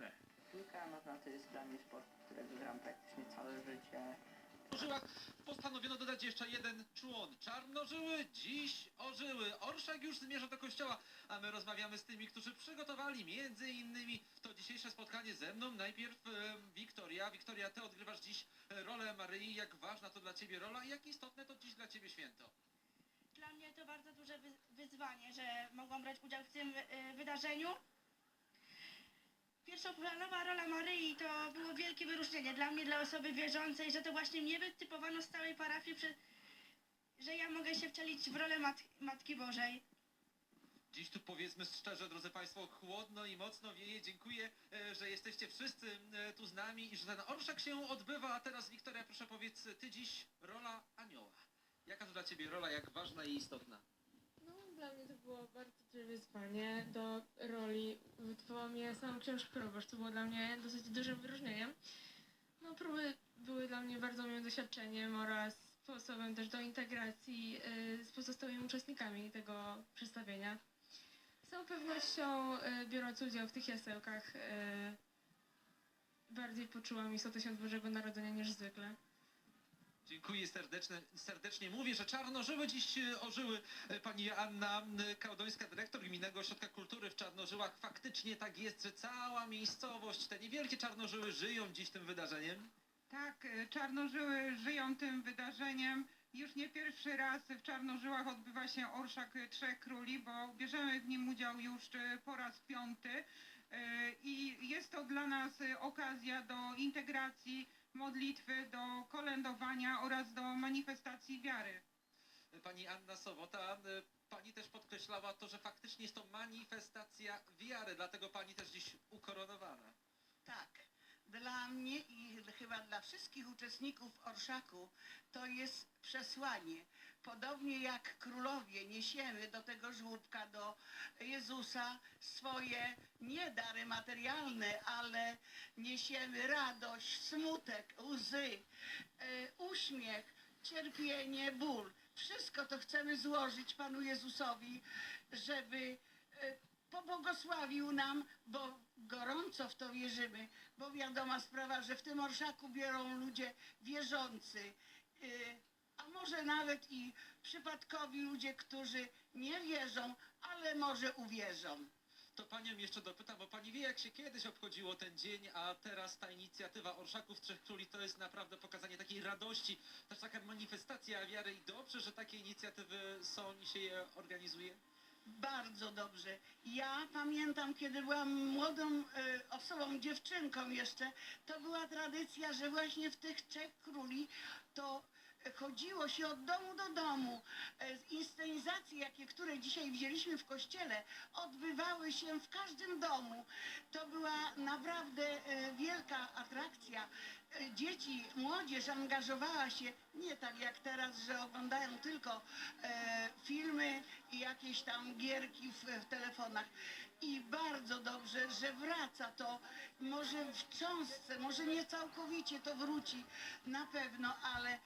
piłkę? Piłka nożna to jest dla mnie sport, którego gram praktycznie całe życie. W żyłach postanowiono dodać jeszcze jeden człon. Czarnożyły dziś ożyły. Orszak już zmierza do kościoła, a my rozmawiamy z tymi, którzy przygotowali między innymi to dzisiejsze spotkanie ze mną. Najpierw e, Wiktoria. Wiktoria, ty odgrywasz dziś rolę Maryi. Jak ważna to dla ciebie rola i jak istotne to dziś dla ciebie święto? Dla mnie to bardzo duże wy- wyzwanie, że mogłam brać udział w tym y, wydarzeniu. Pierwszoplanowa rola Maryi to było wielkie wyróżnienie dla mnie, dla osoby wierzącej, że to właśnie mnie wytypowano z całej parafii, że ja mogę się wcielić w rolę mat- Matki Bożej. Dziś tu powiedzmy szczerze, drodzy Państwo, chłodno i mocno wieje. Dziękuję, e, że jesteście wszyscy e, tu z nami i że ten orszak się odbywa. A teraz, Wiktoria, proszę powiedz, ty dziś rola anioła. Jaka to dla Ciebie rola, jak ważna i istotna? No, dla mnie to było bardzo duże wyzwanie do roli. Wytypował mnie sam książ proboszcz, to było dla mnie dosyć dużym wyróżnieniem. No, próby były dla mnie bardzo miłym doświadczeniem oraz sposobem też do integracji y, z pozostałymi uczestnikami tego przedstawienia. Z całą pewnością y, biorąc udział w tych jasełkach y, bardziej poczułam istotę Świąt Bożego Narodzenia niż zwykle. Dziękuję serdecznie. serdecznie. Mówię, że czarnożyły dziś e, ożyły. E, Pani Anna Kałdońska, dyrektor Gminnego Ośrodka Kultury w Czarnożyłach. Faktycznie tak jest, że cała miejscowość, te niewielkie czarnożyły żyją dziś tym wydarzeniem. Tak, e, Czarnożyły żyją tym wydarzeniem. Już nie pierwszy raz w Czarnożyłach odbywa się Orszak Trzech Króli, bo bierzemy w nim udział już po raz piąty. I jest to dla nas okazja do integracji, modlitwy, do kolędowania oraz do manifestacji wiary. Pani Anna Sobota, e, pani też podkreślała to, że faktycznie jest to manifestacja wiary, dlatego pani też dziś ukoronowana. Tak. Dla dla wszystkich uczestników Orszaku to jest przesłanie. Podobnie jak królowie niesiemy do tego żłóbka, do Jezusa swoje nie dary materialne, ale niesiemy radość, smutek, łzy, e, uśmiech, cierpienie, ból. Wszystko to chcemy złożyć Panu Jezusowi, żeby e, pobłogosławił nam, bo gorąco w to wierzymy, bo wiadoma sprawa, że w tym orszaku biorą ludzie wierzący, y, a może nawet i przypadkowi ludzie, którzy nie wierzą, ale może uwierzą. To panią jeszcze dopytam, bo pani wie, jak się kiedyś obchodziło ten dzień, a teraz ta inicjatywa Orszaków Trzech Króli to jest naprawdę pokazanie takiej radości, też taka manifestacja wiary i dobrze, że takie inicjatywy są i się je organizuje. Bardzo dobrze. Ja pamiętam, kiedy byłam młodą e, osobą, dziewczynką jeszcze, to była tradycja, że właśnie w tych trzech króli to chodziło się od domu do domu. E, Inscenizacje, jakie, które dzisiaj wzięliśmy w kościele, odbywały się w każdym domu. To była naprawdę e, wielka atrakcja. Dzieci, młodzież angażowała się nie tak jak teraz, że oglądają tylko filmy i jakieś tam gierki w, w telefonach. I bardzo dobrze, że wraca to. Może w cząstce, może nie całkowicie to wróci na pewno, ale y,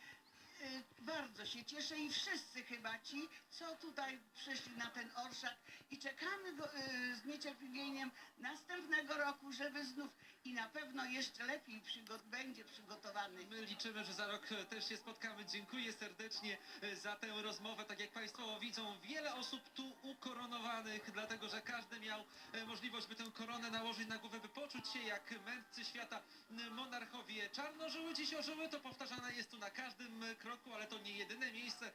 bardzo się cieszę i wszyscy chyba ci, co tutaj przyszli na ten orszak i czekamy y, z niecierpliwieniem następnego roku, żeby znów i na pewno jeszcze lepiej przygo- będzie przygotowany. My liczymy, że za rok e, też się spotkamy. Dziękuję serdecznie e, za tę rozmowę. Tak jak Państwo widzą, wiele osób tu ukoronowanych, dlatego że każdy miał e, możliwość, by tę koronę nałożyć na głowę, by poczuć się jak mędrcy świata, monarchowie. Czarnożyły dziś ożyły, to powtarzane jest tu na każdym kroku, ale to nie jedyne miejsce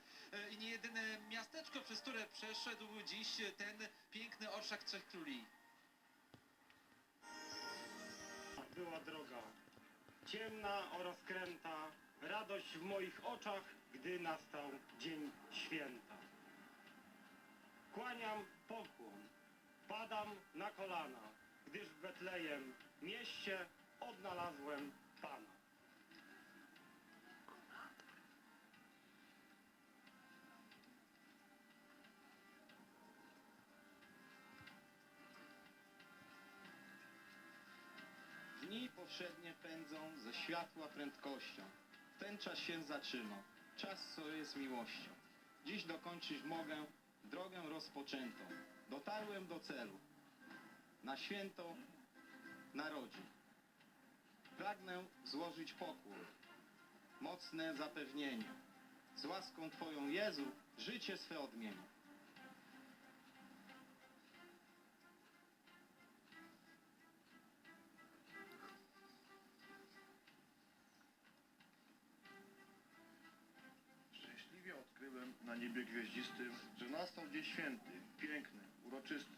i nie jedyne miasteczko, przez które przeszedł dziś ten piękny orszak Trzech Króli. Droga. Ciemna oraz kręta, radość w moich oczach, gdy nastał dzień święta. Kłaniam pokłon, padam na kolana, gdyż w Betlejem, mieście, odnalazłem Pana. Dni powszednie pędzą ze światła prędkością. Ten czas się zatrzymał. Czas, co jest miłością. Dziś dokończyć mogę drogę rozpoczętą. Dotarłem do celu. Na święto narodzi. Pragnę złożyć pokłon, mocne zapewnienie. Z łaską Twoją, Jezu, życie swe odmienię. Niebie gwieździstym, że nastał dzień święty, piękny, uroczysty.